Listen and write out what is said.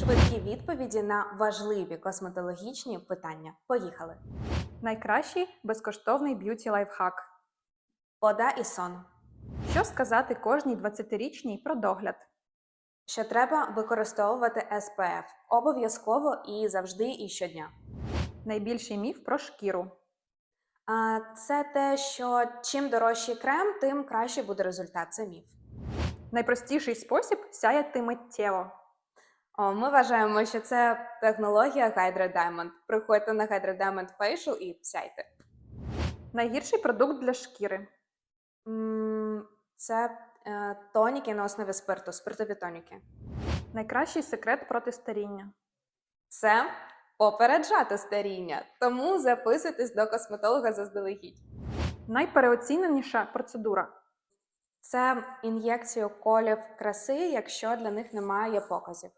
Швидкі відповіді на важливі косметологічні питання. Поїхали. Найкращий безкоштовний б'юті лайфхак. Вода і сон. Що сказати кожній 20-річній про догляд? Що треба використовувати SPF обов'язково і завжди, і щодня. Найбільший міф про шкіру. А це те, що чим дорожчий крем, тим краще буде результат. Це міф. Найпростіший спосіб сяяти миттєво. О, ми вважаємо, що це технологія Hydra Diamond. Приходьте на Hydra Diamond Facial і сяйте. Найгірший продукт для шкіри. Це е, тоніки на основі спирту, спиртові тоніки. Найкращий секрет проти старіння. Це попереджати старіння, тому записуйтесь до косметолога заздалегідь. Найпереоціненіша процедура. Це ін'єкцію колів краси, якщо для них немає показів.